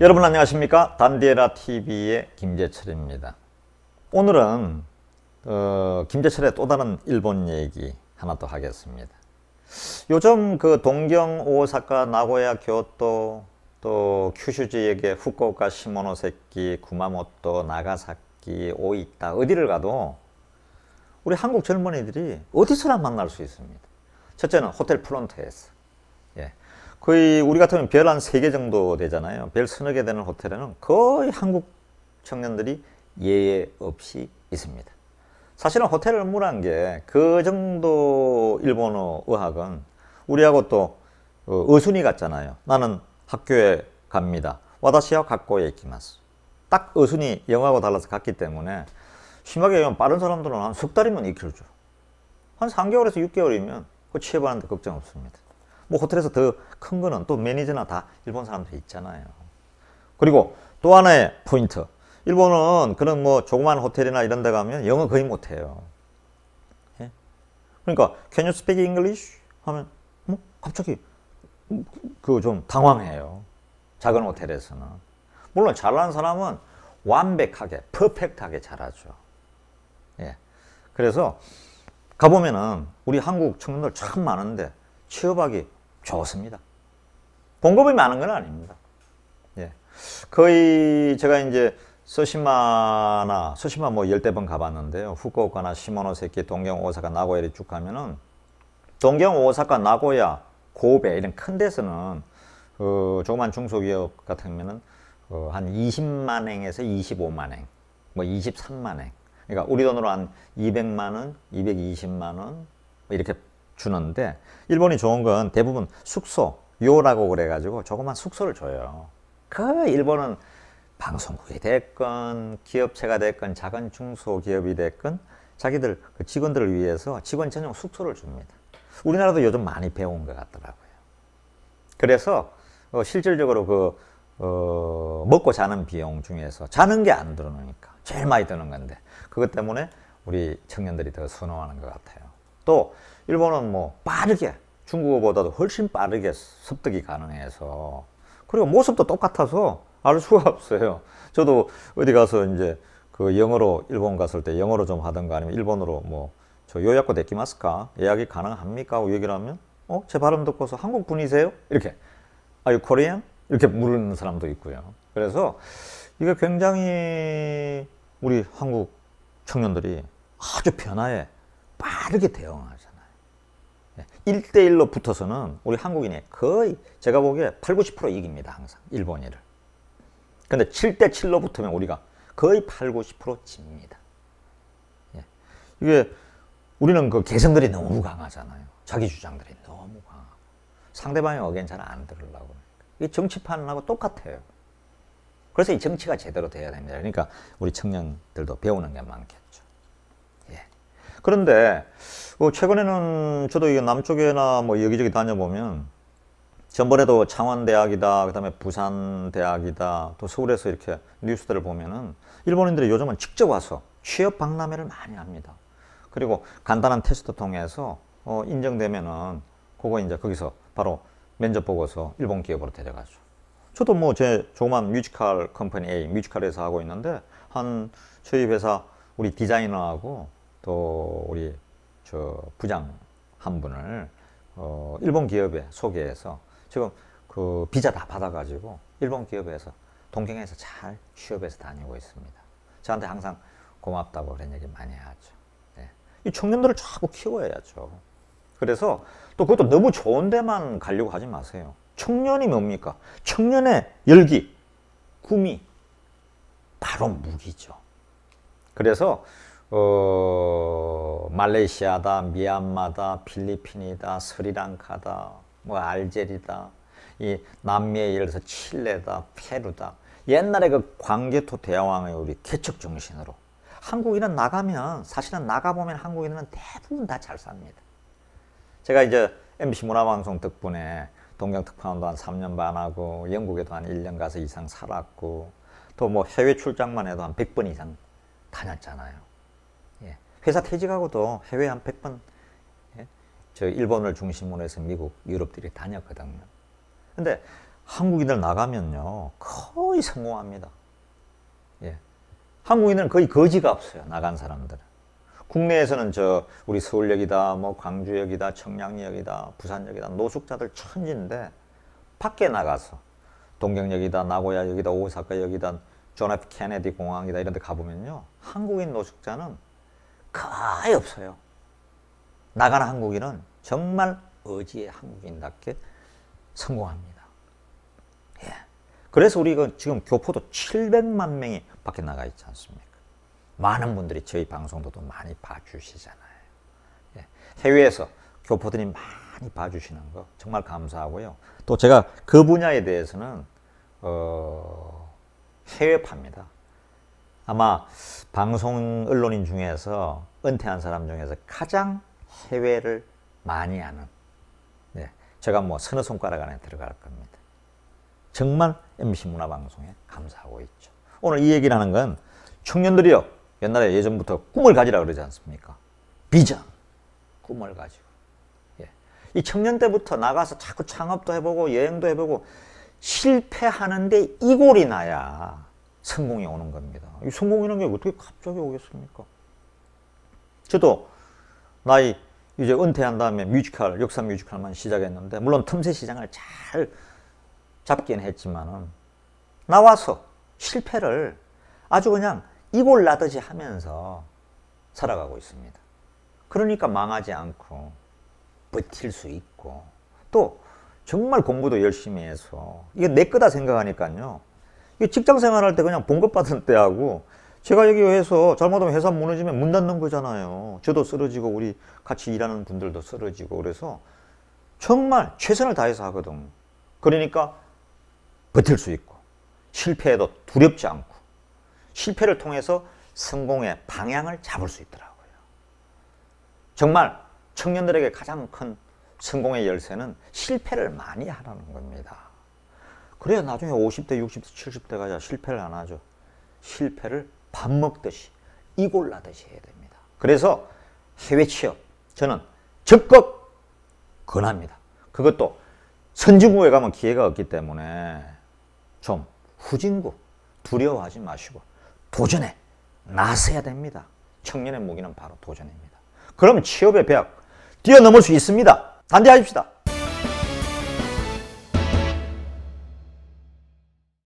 여러분 안녕하십니까? 단디에라 TV의 김재철입니다. 오늘은 어, 김재철의 또 다른 일본 얘기 하나 더 하겠습니다. 요즘 그 동경, 오사카, 나고야, 교토, 또 큐슈 지역의 후쿠오카, 시모노세키, 구마모토, 나가사키, 오이타 어디를 가도 우리 한국 젊은이들이 어디서나 만날 수 있습니다. 첫째는 호텔 프론트에서. 예. 거의 우리 같으면 별 한 세 개 정도 되잖아요. 별 서너 개 되는 호텔에는 거의 한국 청년들이 예외 없이 있습니다. 사실은 호텔 업무란 게 그 정도 일본어 의학은 우리하고 또 어, 어순이 같잖아요. 나는 학교에 갑니다. 와다시와 학교에 이키마스. 딱 어순이 영어하고 달라서 같기 때문에 심하게 얘기하면 빠른 사람들은 한 석 달이면 익혀줘. 한 3개월에서 6개월이면 그 취업하는데 걱정 없습니다. 뭐 호텔에서 더 큰 거는 또 매니저나 다 일본 사람들 있잖아요. 그리고 또 하나의 포인트. 일본은 그런 뭐 조그만 호텔이나 이런 데 가면 영어 거의 못해요. 예? 그러니까 can you speak English? 하면 뭐 갑자기 그 좀 당황해요. 작은 호텔에서는. 물론 잘하는 사람은 완벽하게, 퍼펙트하게 잘하죠. 예. 그래서 가보면은 우리 한국 청년들 참 많은데 취업하기 좋습니다. 봉급이 많은 건 아닙니다. 예. 거의 제가 이제 서시마나 서시마 뭐 열대 번 가봤는데요. 후쿠오카나 시모노세키, 동경, 오사카, 나고야를 쭉 가면은 동경, 오사카, 나고야, 고베 이런 큰 데서는 어, 조그만 중소기업 같으면은 어, 한 20만 행에서 25만 행, 뭐 23만 행. 그러니까 우리 돈으로 한 200만 원, 220만 원뭐 이렇게 주는데 일본이 좋은 건 대부분 숙소 요라고 그래가지고 조그만 숙소를 줘요. 그 일본은 방송국이 됐건 기업체가 됐건 작은 중소기업이 됐건 자기들 그 직원들을 위해서 직원 전용 숙소를 줍니다. 우리나라도 요즘 많이 배운 것 같더라고요. 그래서 어, 실질적으로 그 어, 먹고 자는 비용 중에서 자는 게 안 들어오니까 제일 많이 드는 건데 그것 때문에 우리 청년들이 더 선호하는 것 같아요. 또 일본은 뭐 빠르게 중국어보다도 훨씬 빠르게 습득이 가능해서 그리고 모습도 똑같아서 알 수가 없어요. 저도 어디 가서 이제 그 영어로 일본 갔을 때 영어로 좀 하던가 아니면 일본어로 뭐 저 요약고 데키마스까 예약이 가능합니까? 하고 얘기를 하면 어? 제 발음 듣고서 한국 분이세요? 이렇게 Are you Korean? 이렇게 물는 사람도 있고요. 그래서 이게 굉장히 우리 한국 청년들이 아주 변화에 빠르게 대응하잖아요. 1대1로 붙어서는 우리 한국인이 거의 제가 보기에 8, 90% 이깁니다. 항상 일본인을. 근데 7대7로 붙으면 우리가 거의 8, 90% 집니다. 예. 이게 우리는 그 개성들이 너무 강하잖아요. 자기 주장들이 너무 강하고 상대방의 의견 잘 안 들으려고. 이게 정치판하고 똑같아요. 그래서 이 정치가 제대로 돼야 됩니다. 그러니까 우리 청년들도 배우는 게 많겠죠. 예. 그런데 뭐 최근에는 저도 이게 남쪽에나 뭐 여기저기 다녀보면 전번에도 창원대학이다, 그 다음에 부산대학이다, 또 서울에서 이렇게 뉴스들을 보면은 일본인들이 요즘은 직접 와서 취업 박람회를 많이 합니다. 그리고 간단한 테스트 통해서 어, 인정되면은 그거 이제 거기서 바로 면접 보고서 일본 기업으로 데려가죠. 저도 뭐 제 조그만 뮤지컬 컴퍼니 A, 뮤지컬에서 하고 있는데 한 저희 회사 우리 디자이너하고 또 우리 저 부장 한 분을 어, 일본 기업에 소개해서 지금 그 비자 다 받아가지고 일본 기업에서 동경에서 잘 취업해서 다니고 있습니다. 저한테 항상 고맙다고 그런 얘기 많이 하죠. 네. 이 청년들을 자꾸 키워야죠. 그래서 또 그것도 너무 좋은 데만 가려고 하지 마세요. 청년이 뭡니까? 청년의 열기, 꿈이 바로 무기죠. 그래서 어, 말레이시아다, 미얀마다, 필리핀이다, 스리랑카다, 뭐 알제리다, 이 남미에 예를 들어서 칠레다, 페루다. 옛날에 그 광개토 대왕의 우리 개척 정신으로 한국인은 나가면 사실은 나가보면 한국인은 대부분 다 잘 삽니다. 제가 이제 MBC 문화방송 덕분에 동경 특파원도 한 3년 반 하고 영국에도 한 1년 가서 이상 살았고 또 뭐 해외 출장만 해도 한 100번 이상 다녔잖아요. 예. 회사 퇴직하고도 해외 한 100번 예. 저 일본을 중심으로 해서 미국, 유럽들이 다녔거든요. 근데 한국인들 나가면요 거의 성공합니다. 예. 한국인은 거의 거지가 없어요. 나간 사람들은. 국내에서는 저 우리 서울역이다, 뭐 광주역이다, 청량역이다, 부산역이다 노숙자들 천지인데 밖에 나가서 동경역이다, 나고야역이다, 오사카역이다, 존 F 케네디 공항이다 이런 데 가보면요. 한국인 노숙자는 거의 없어요. 나가는 한국인은 정말 어지의 한국인답게 성공합니다. 예. 그래서 우리가 지금 교포도 700만 명이 밖에 나가 있지 않습니까? 많은 분들이 저희 방송도 많이 봐주시잖아요. 예. 해외에서 교포들이 많이 봐주시는 거 정말 감사하고요. 또 제가 그 분야에 대해서는 어, 해외파입니다. 아마 방송 언론인 중에서 은퇴한 사람 중에서 가장 해외를 많이 하는 네, 제가 뭐 서너 손가락 안에 들어갈 겁니다. 정말 MC 문화방송에 감사하고 있죠. 오늘 이 얘기를 하는 건 청년들이요. 옛날에 예전부터 꿈을 가지라 그러지 않습니까? 비전, 꿈을 가지고. 예. 이 청년 때부터 나가서 자꾸 창업도 해보고 여행도 해보고 실패하는데 이골이 나야 성공이 오는 겁니다. 이 성공이라는 게 어떻게 갑자기 오겠습니까? 저도 나이 이제 은퇴한 다음에 뮤지컬, 역사 뮤지컬만 시작했는데 물론 틈새 시장을 잘 잡긴 했지만은 나와서 실패를 아주 그냥 이골 나듯이 하면서 살아가고 있습니다. 그러니까 망하지 않고 버틸 수 있고 또 정말 공부도 열심히 해서 이게 내 거다 생각하니까요. 이 직장 생활할 때 그냥 봉급 받은 때하고 제가 여기 해서 잘못하면 회사 무너지면 문 닫는 거잖아요. 저도 쓰러지고 우리 같이 일하는 분들도 쓰러지고 그래서 정말 최선을 다해서 하거든. 그러니까 버틸 수 있고 실패해도 두렵지 않고 실패를 통해서 성공의 방향을 잡을 수 있더라고요. 정말 청년들에게 가장 큰 성공의 열쇠는 실패를 많이 하라는 겁니다. 그래야 나중에 50대, 60대, 70대 가 야 실패를 안 하죠. 실패를 밥 먹듯이 이골 나듯이 해야 됩니다. 그래서 해외 취업 저는 적극 권합니다. 그것도 선진국에 가면 기회가 없기 때문에 좀 후진국 두려워하지 마시고 도전에 나서야 됩니다. 청년의 무기는 바로 도전입니다. 그럼 취업의 벽 뛰어넘을 수 있습니다. 단대하십시다.